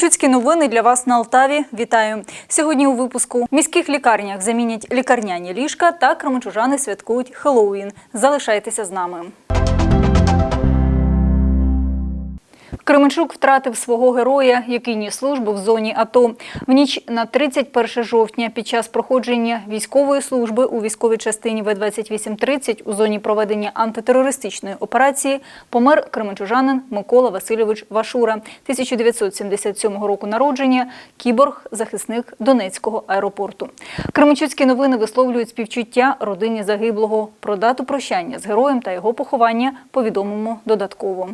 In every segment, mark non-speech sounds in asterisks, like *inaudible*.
Кременчуцькі новини для вас на Алтаві. Вітаю! Сьогодні у випуску міських лікарнях замінять лікарняні ліжка та кременчужани святкують Хеллоуін. Залишайтеся з нами. Кременчук втратив свого героя, який ніс службу в зоні АТО. В ніч на 31 жовтня під час проходження військової служби у військовій частині В-2830 у зоні проведення антитерористичної операції помер кременчужанин Микола Васильович Вашура, 1977 року народження, кіборг, захисник Донецького аеропорту. Кременчуцькі новини висловлюють співчуття родині загиблого. Про дату прощання з героєм та його поховання повідомимо додатково.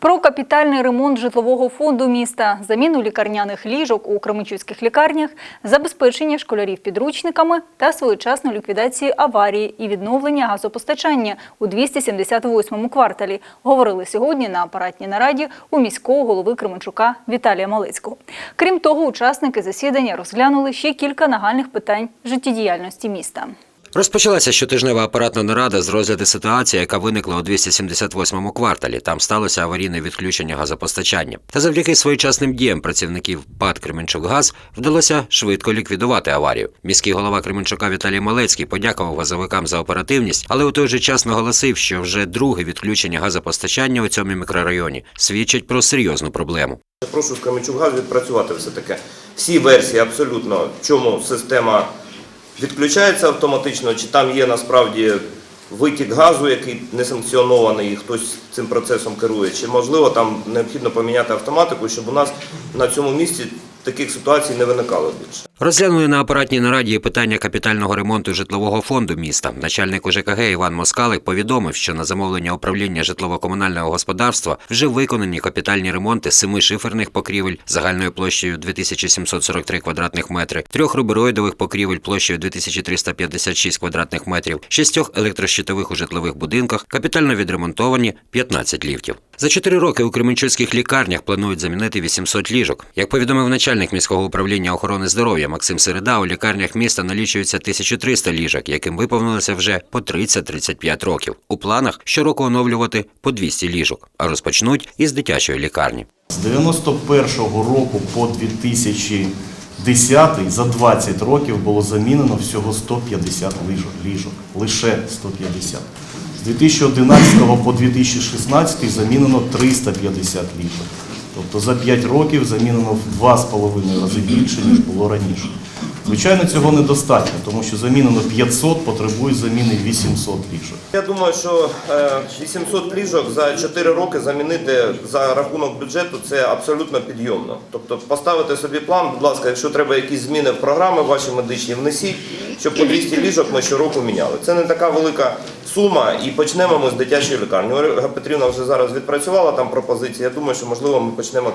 Про капітальний ремонт житлового фонду міста, заміну лікарняних ліжок у кременчуцьких лікарнях, забезпечення школярів підручниками та своєчасну ліквідацію аварії і відновлення газопостачання у 278-му кварталі. Говорили сьогодні на апаратній нараді у міського голови Кременчука Віталія Малицького. Крім того, учасники засідання розглянули ще кілька нагальних питань життєдіяльності міста. Розпочалася щотижнева апаратна нарада з розгляду ситуації, яка виникла у 278-му кварталі. Там сталося аварійне відключення газопостачання. Та завдяки своєчасним діям працівників ПАД «Кременчук-Газ» вдалося швидко ліквідувати аварію. Міський голова Кременчука Віталій Малецький подякував газовикам за оперативність, але у той же час наголосив, що вже друге відключення газопостачання у цьому мікрорайоні свідчить про серйозну проблему. Прошу з Кременчук-Газ відпрацювати все-таки всі версії абсолютно, в чому система відключається автоматично, чи там є насправді витік газу, який не санкціонований, і хтось цим процесом керує, чи можливо там необхідно поміняти автоматику, щоб у нас на цьому місці таких ситуацій не виникало більше. Розглянули на апаратній нараді питання капітального ремонту житлового фонду міста. Начальник УЖКГ Іван Москалик повідомив, що на замовлення управління житлово-комунального господарства вже виконані капітальні ремонти семи шиферних покрівель загальною площею 2743 квадратних метри, трьох рубероїдових покрівель площею 2356 квадратних метрів, шістьох електрощитових у житлових будинках, капітально відремонтовані 15 ліфтів. За чотири роки у кременчуцьких лікарнях планують замінити 800 ліжок. Як повідомив начальник міського управління охорони здоров'я Максим Середа, у лікарнях міста налічується 1300 ліжок, яким виповнилося вже по 30-35 років. У планах щороку оновлювати по 200 ліжок, а розпочнуть із дитячої лікарні. З 91-го року по 2010 за 20 років було замінено всього 150 ліжок. ліжок. Лише 150. З 2011 по 2016 замінено 350 літрів. Тобто за 5 років замінено в 2,5 рази більше, ніж було раніше. Звичайно, цього недостатньо, тому що замінено 500, потребує заміни 800 ліжок. Я думаю, що е, 800 ліжок за 4 роки замінити за рахунок бюджету це абсолютно підйомно. Тобто поставити собі план, будь ласка, якщо треба якісь зміни в програми ваші медичні, внесіть, щоб по 200 ліжок ми щороку міняли. Це не така велика сума, і почнемо ми з дитячої лікарні. Ольга Петрівна вже зараз відпрацювала там пропозиції. Я думаю, що можливо ми почнемо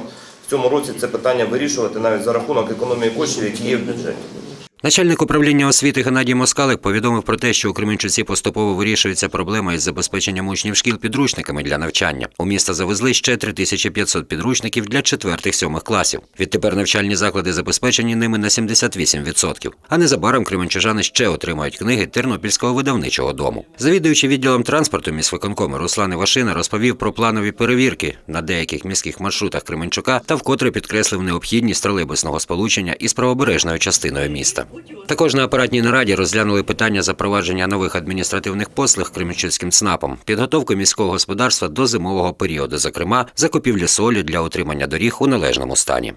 цьому році це питання вирішувати навіть за рахунок економії коштів, які є в бюджеті. Начальник управління освіти Геннадій Москалик повідомив про те, що у Кременчуці поступово вирішується проблема із забезпеченням учнів шкіл підручниками для навчання. У місто завезли ще 3500 підручників для 4-7 класів. Відтепер навчальні заклади забезпечені ними на 78%. А незабаром кременчужани ще отримають книги Тернопільського видавничого дому. Завідуючий відділом транспорту міськвиконкому Руслан Івашина розповів про планові перевірки на деяких міських маршрутах Кременчука та вкотре підкреслив необхідність тролейбусного сполучення із правобережною частиною міста. Також на апаратній нараді розглянули питання запровадження нових адміністративних послуг Кременчуцьким ЦНАПом, підготовку міського господарства до зимового періоду, зокрема закупівлі солі для утримання доріг у належному стані.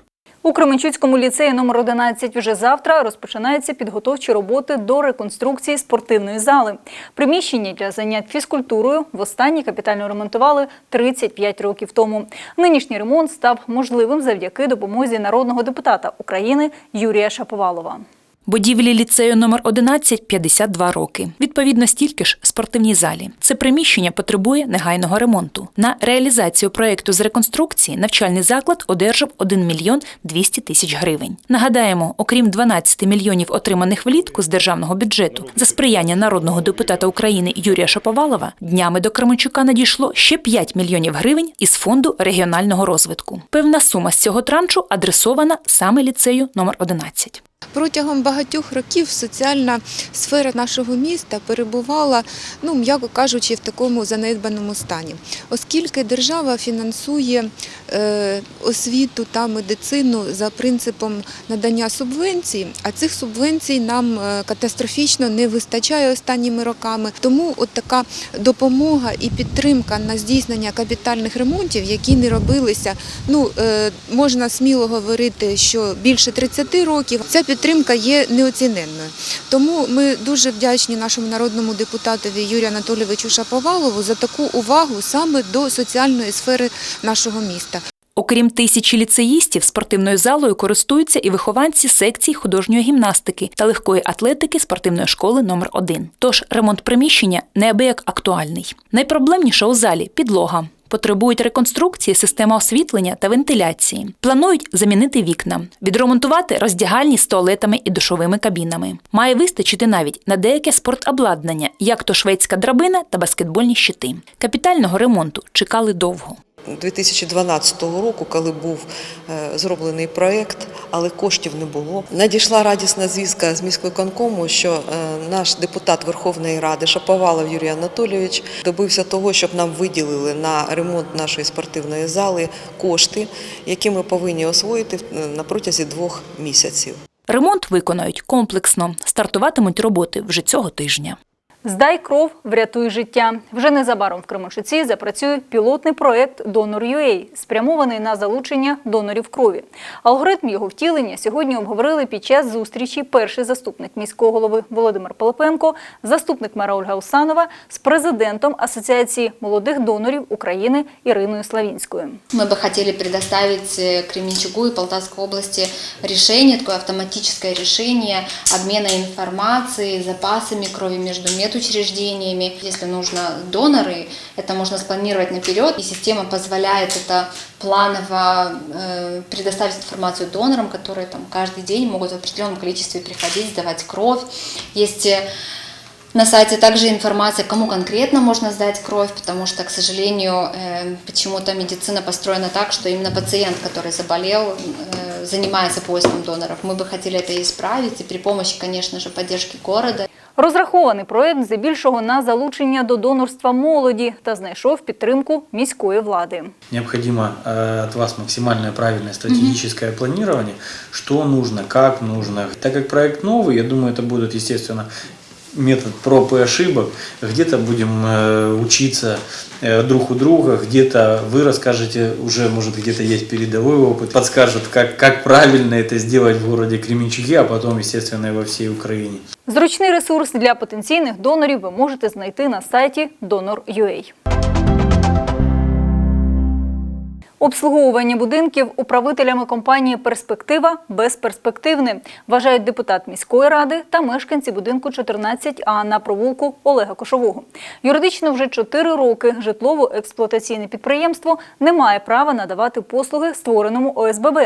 У Кременчуцькому ліцеї номер 11 вже завтра розпочинаються підготовчі роботи до реконструкції спортивної зали. Приміщення для занять фізкультурою востаннє капітально ремонтували 35 років тому. Нинішній ремонт став можливим завдяки допомозі народного депутата України Юрія Шаповалова. Будівлі ліцею номер 11 – 52 роки. Відповідно, стільки ж спортивній залі. Це приміщення потребує негайного ремонту. На реалізацію проєкту з реконструкції навчальний заклад одержав 1 мільйон 200 тисяч гривень. Нагадаємо, окрім 12 мільйонів отриманих влітку з державного бюджету, за сприяння народного депутата України Юрія Шаповалова, днями до Кременчука надійшло ще 5 мільйонів гривень із фонду регіонального розвитку. Певна сума з цього траншу адресована саме ліцею номер 11. Протягом багатьох років соціальна сфера нашого міста перебувала, ну м'яко кажучи, в такому занедбаному стані, оскільки держава фінансує е, освіту та медицину за принципом надання субвенцій, а цих субвенцій нам е, катастрофічно не вистачає останніми роками. Тому от така допомога і підтримка на здійснення капітальних ремонтів, які не робилися, ну е, можна сміло говорити, що більше 30 років ця підтримка є неоціненною. Тому ми дуже вдячні нашому народному депутатові Юрію Анатолійовичу Шаповалову за таку увагу саме до соціальної сфери нашого міста. Окрім тисячі ліцеїстів, спортивною залою користуються і вихованці секцій художньої гімнастики та легкої атлетики спортивної школи номер 1 Тож ремонт приміщення неабияк актуальний. Найпроблемніше у залі підлога. Потребують реконструкції системи освітлення та вентиляції. Планують замінити вікна, відремонтувати роздягальні з туалетами і душовими кабінами. Має вистачити навіть на деяке спортобладнання, як то шведська драбина та баскетбольні щити. Капітального ремонту чекали довго. 2012 року, коли був е, зроблений проєкт, але коштів не було. Надійшла радісна звістка з міськвиконкому, що е, наш депутат Верховної Ради Шаповалов Юрій Анатолійович добився того, щоб нам виділили на ремонт нашої спортивної зали кошти, які ми повинні освоїти е, на протязі двох місяців. Ремонт виконають комплексно. Стартуватимуть роботи вже цього тижня. Здай кров, врятуй життя. Вже незабаром в Кременчуці запрацює пілотний проект Donor.ua, спрямований на залучення донорів крові. Алгоритм його втілення сьогодні обговорили під час зустрічі перший заступник міського голови Володимир Пилипенко, заступник мера Ольга Усанова з президентом Асоціації молодих донорів України Іриною Славінською. Мы бы хотели предоставить э, Кременчугу и Полтавской области решение, такое автоматическое решение обмена информацией, запасами крови между медучреждениями. Если нужно доноры, это можно спланировать наперед, и система позволяет это планово э, предоставить информацию донорам, которые там каждый день могут в определенном количестве приходить, сдавать кровь. Есть э, на сайте также информация, кому конкретно можно сдать кровь, потому что, к сожалению, э, почему-то медицина построена так, что именно пациент, который заболел, э, занимается поиском доноров. Мы бы хотели это исправить и при помощи, конечно же, поддержки города Розрахований проект здебільшого на залучення до донорства молоді та знайшов підтримку міської влади. Необходимо э, от вас максимальное правильное стратегическое планирование, что нужно, как нужно. Так как проект новый, я думаю, это будет, естественно, метод проб и ошибок. Где-то будем э, учиться э, друг у друга, где-то вы расскажете, уже может где-то есть передовой опыт, подскажут, как, как правильно это сделать в городе Кременчуге, а потом, естественно, и во всей Украине. Зручний ресурс для потенційних донорів ви можете знайти на сайті Donor.ua. Обслуговування будинків управителями компанії Перспектива безперспективне, вважають депутат міської ради та мешканці будинку 14А на провулку Олега Кошового. Юридично вже 4 роки житлово-експлуатаційне підприємство не має права надавати послуги створеному ОСББ.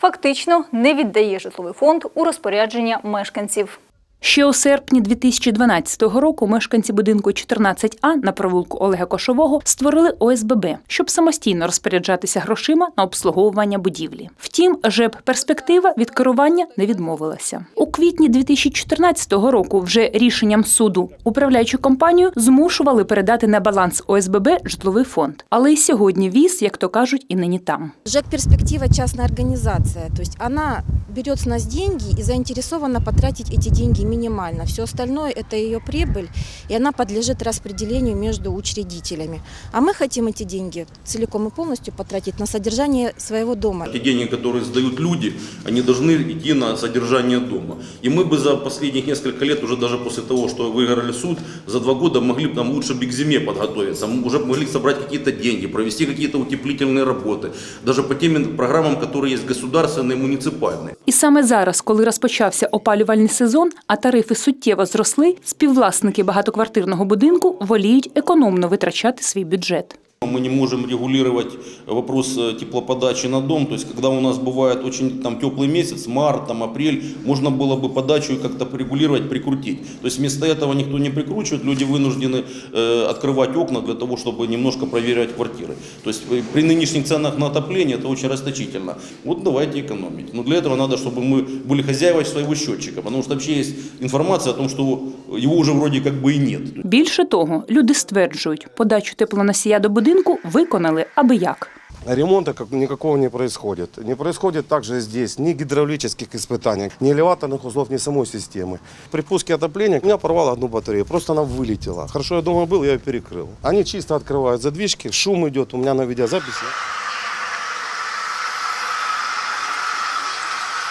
Фактично не віддає житловий фонд у розпорядження мешканців. Ще у серпні 2012 року мешканці будинку 14А на провулку Олега Кошового створили ОСББ, щоб самостійно розпоряджатися грошима на обслуговування будівлі. Втім, ЖЕБ перспектива від керування не відмовилася. У квітні 2014 року вже рішенням суду управляючу компанію змушували передати на баланс ОСББ житловий фонд. Але й сьогодні віз, як то кажуть, і нині там. ЖЭК «Перспектива» – частная организация, то есть она берет с нас деньги и заинтересована потратить эти деньги минимально. Все остальное – это ее прибыль, и она подлежит распределению между учредителями. А мы хотим эти деньги целиком и полностью потратить на содержание своего дома. Те деньги, которые сдают люди, они должны идти на содержание дома. И мы бы за последних несколько лет, уже даже после того, что выиграли суд, за два года могли бы там лучше бы к зиме подготовиться, Мы уже могли собрать какие-то деньги, провести какие-то утеплительные работы, даже по тем программам, которые есть государственные, муниципальные. І саме зараз, коли розпочався опалювальний сезон, а тарифи суттєво зросли, співвласники багатоквартирного будинку воліють економно витрачати свій бюджет. Мы не можем регулировать вопрос э, теплоподачи на дом. То есть, когда у нас бывает очень там, теплый месяц, март, там, апрель, можно было бы подачу как-то регулировать, прикрутить. То есть, вместо этого никто не прикручивает, люди вынуждены э, открывать окна для того, чтобы немножко проверять квартиры. То есть, э, при нынешних ценах на отопление это очень расточительно. Вот давайте экономить. Но для этого надо, чтобы мы были хозяева своего счетчика, потому что вообще есть информация о том, что его уже вроде как бы и нет. Більше того, люди стверджують, подачу теплоносія до будинку виконали аби як. Ремонта как никакого не происходит. Не происходит также здесь ни гидравлических испытаний, ни элеваторных узлов, ни самой системы. При пуске отопления у меня порвало одну батарею, просто она вылетела. Хорошо, я дома был, я ее перекрыл. Они чисто открывают задвижки, шум идет, у меня на видеозаписи.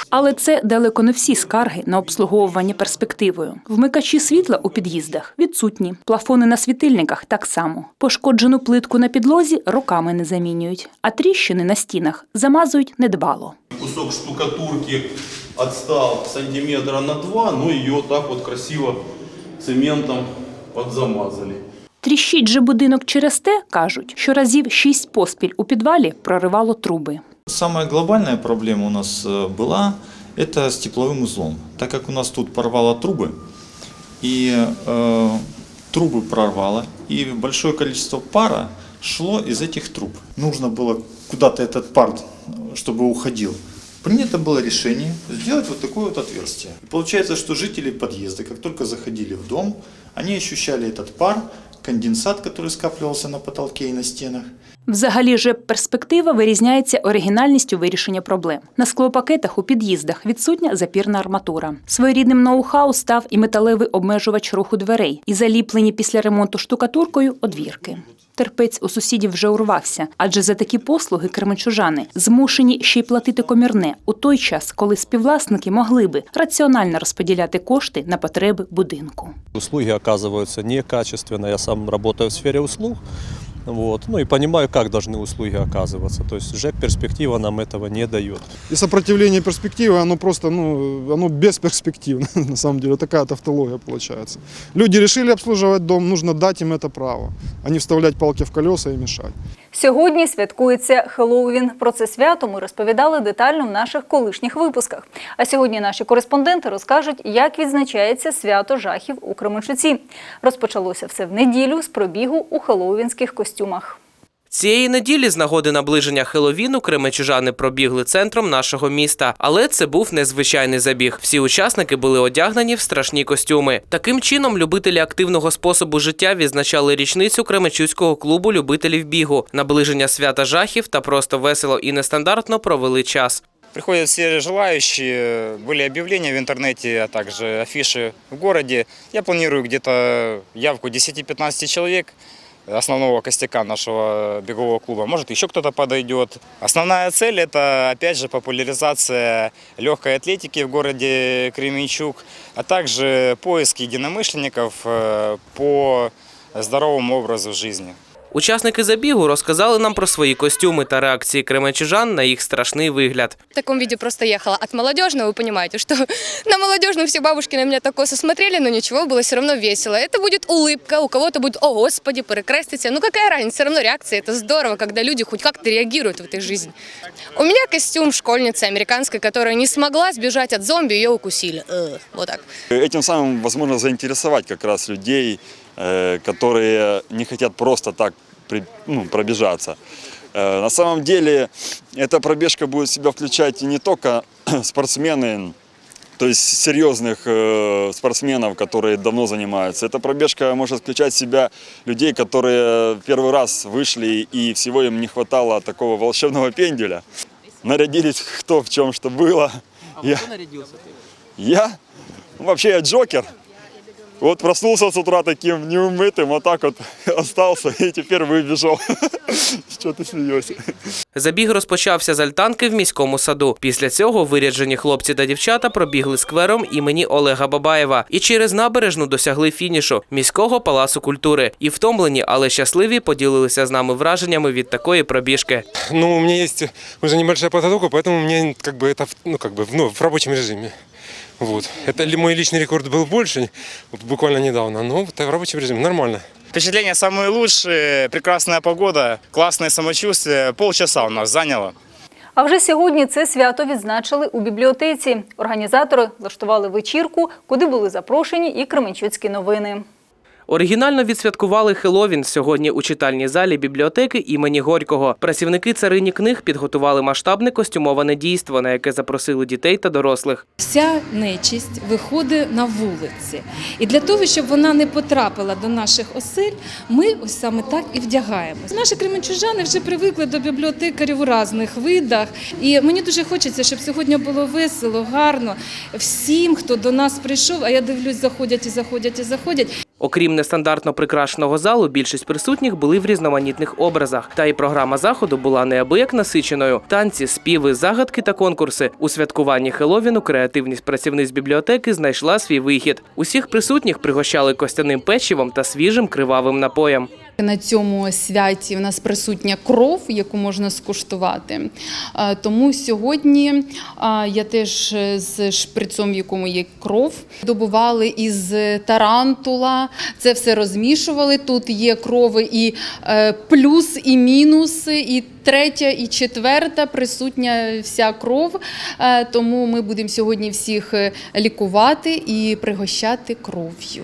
Але це далеко не всі скарги на обслуговування перспективою. Вмикачі світла у під'їздах відсутні, плафони на світильниках так само. Пошкоджену плитку на підлозі роками не замінюють, а тріщини на стінах замазують недбало. Кусок штукатурки отстал сантиметра на два, но ее так вот красиво цементом подзамазали. Тріщить же будинок через те, кажуть, що разів шість поспіль у підвалі проривало труби. Самая глобальная проблема у нас э, была это с тепловым узлом. Так как у нас тут порвало трубы, и э, трубы прорвало, и большое количество пара шло из этих труб. Нужно было куда-то этот пар, чтобы уходил. Принято было решение сделать вот такое вот отверстие. И получается, что жители подъезда, как только заходили в дом, они ощущали этот пар, конденсат, который скапливался на потолке и на стенах. Взагалі же перспектива вирізняється оригінальністю вирішення проблем. На склопакетах у під'їздах відсутня запірна арматура. Своєрідним ноу-хау став і металевий обмежувач руху дверей, і заліплені після ремонту штукатуркою одвірки. Терпець у сусідів вже урвався, адже за такі послуги кременчужани змушені ще й платити комірне у той час, коли співвласники могли би раціонально розподіляти кошти на потреби будинку. Услуги оказываются некачественно. Я сам работаю в сфере услуг. Вот. Ну и понимаю, как должны услуги оказываться. То есть ЖЭК перспектива нам этого не дает. И сопротивление перспективы, оно просто, ну, оно бесперспективно, на *laughs* самом деле, такая тавтология получается. Люди решили обслуживать дом, нужно дать им это право, а не вставлять палки в колеса и мешать. Сьогодні святкується Хеллоуін. Про це свято ми розповідали детально в наших колишніх випусках. А сьогодні наші кореспонденти розкажуть, як відзначається свято жахів у Кременчуці. Розпочалося все в неділю з пробігу у хеллоуінських костюмах. Цієї неділі з нагоди наближення Хеловіну кремечужани пробігли центром нашого міста, але це був незвичайний забіг. Всі учасники були одягнені в страшні костюми. Таким чином, любителі активного способу життя відзначали річницю Кременчуцького клубу любителів бігу, наближення свята жахів та просто весело і нестандартно провели час. Приходят все желающие, были объявления в интернете, а также афиши в городе. Я планирую где-то явку 10-15 человек основного костяка нашего бегового клуба. Может, еще кто-то подойдет. Основная цель – это, опять же, популяризация легкой атлетики в городе Кременчук, а также поиск единомышленников э, по здоровому образу жизни. Учасники забігу розказали нам про свої костюми та реакції кременчужан на їх страшний вигляд. В таком виде просто ехала от молодежного, вы понимаете, что на молодежную все бабушки на меня так косо смотрели, но ничего, было все равно весело. Это будет улыбка, у кого-то будет «О, Господи, перекреститься». Ну какая разница, все равно реакция. Это здорово, когда люди хоть как-то реагируют в этой жизни. У меня костюм школьницы американской, которая не смогла сбежать от зомби, ее укусили. Э, Вот так. Этим самым возможно заинтересовать как раз людей, э, которые не хотят просто так ну, пробежаться. Э, На самом деле эта пробежка будет в себя включать не только *clears throat* спортсмены, то есть серьезных э, спортсменов, которые давно занимаются. Эта пробежка может включать в себя людей, которые первый раз вышли и всего им не хватало такого волшебного *laughs* пенделя. Нарядились кто в чем что было. я, я? Ну, вообще я Джокер. Вот проснулся с утра таким неумытым, вот так вот *laughs* остался и теперь выбежал. Что ты смеешься? Забіг розпочався з альтанки в міському саду. Після цього виряджені хлопці та дівчата пробігли сквером імені Олега Бабаєва і через набережну досягли фінішу міського палацу культури. І втомлені, але щасливі поділилися з нами враженнями від такої пробіжки. Ну, у меня есть уже небольшая подготовка, поэтому мне как бы это в- ну, как бы в, ну, в рабочем режиме. Вот. Это ли мой личный рекорд был больше, вот буквально недавно, но вот в рабочем режиме нормально. Впечатления самые лучшие, прекрасная погода, классное самочувствие. Полчаса у нас заняло. А вже сьогодні це свято відзначили у бібліотеці. Організатори влаштували вечірку, куди були запрошені і Кременчуцькі новини. Оригінально відсвяткували Хеловін сьогодні у читальній залі бібліотеки імені Горького. Працівники царині книг підготували масштабне костюмоване дійство, на яке запросили дітей та дорослих. Вся нечисть виходить на вулиці. І для того, щоб вона не потрапила до наших осель, ми ось саме так і вдягаємося. Наші кременчужани вже привикли до бібліотекарів у різних видах. І мені дуже хочеться, щоб сьогодні було весело, гарно. Всім, хто до нас прийшов, а я дивлюсь, заходять і заходять і заходять. Окрім нестандартно прикрашеного залу, більшість присутніх були в різноманітних образах. Та і програма заходу була неабияк насиченою. Танці, співи, загадки та конкурси. У святкуванні Хеловіну креативність працівниць бібліотеки знайшла свій вихід. Усіх присутніх пригощали костяним печивом та свіжим кривавим напоєм. На цьому святі у нас присутня кров, яку можна скуштувати. Е, Тому сьогодні е, я теж з шприцом, в якому є кров, добували із тарантула. Це все розмішували. Тут є крови і е, плюс, і мінус, і третя, і четверта присутня вся кров. Е, Тому ми будемо сьогодні всіх е, лікувати і пригощати кров'ю.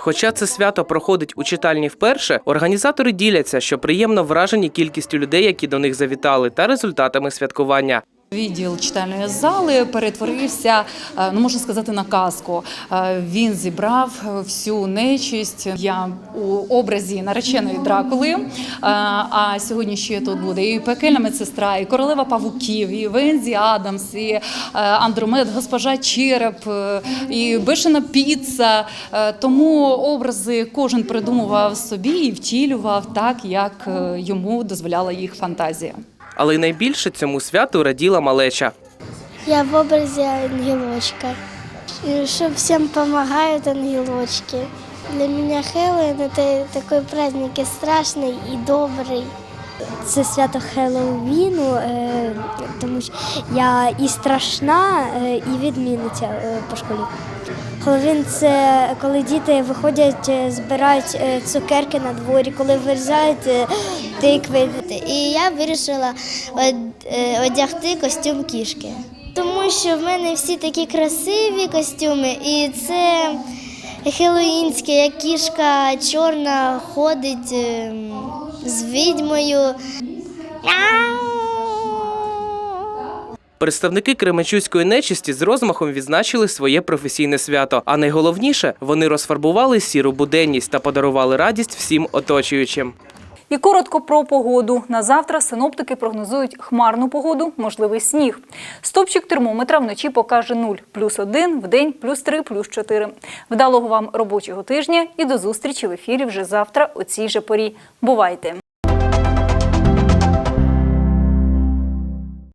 Хоча це свято проходить у читальні вперше, організатори діляться, що приємно вражені кількістю людей, які до них завітали, та результатами святкування. Відділ читальної зали перетворився, е, ну можна сказати, на казку. Е, Він зібрав всю нечисть. Я у образі нареченої Дракули. Е, А сьогодні ще тут буде і пекельна медсестра, і королева павуків, і Вензі Адамс, і е, Андромед, госпожа Череп, е, і бешена піца. Е, Тому образи кожен придумував собі і втілював так, як е, йому дозволяла їх фантазія Але й найбільше цьому святу раділа малеча. Я в образе ангелочка. И что всем помогают ангелочки. Для меня Хэллоуин это такой праздник и страшный, і добрий. Це свято Хеллоуіну, е, тому що я і страшна, е, і відмінниця е, по школі. Хеллоуін – це коли діти виходять, е, збирають е, цукерки на дворі, коли вирізають е, тикви. І я вирішила е, одягти костюм кішки. Тому що в мене всі такі красиві костюми, і це хеллоїнське, як кішка чорна ходить е, з відьмою. Представники Кременчуцької нечисті з розмахом відзначили своє професійне свято. А найголовніше, вони розфарбували сіру буденність та подарували радість всім оточуючим. І коротко про погоду. На завтра синоптики прогнозують хмарну погоду, можливий сніг. Стопчик термометра вночі покаже 0, плюс 1, вдень плюс 3, плюс 4. Вдалого вам робочого тижня і до зустрічі в ефірі вже завтра о цій же порі. Бувайте!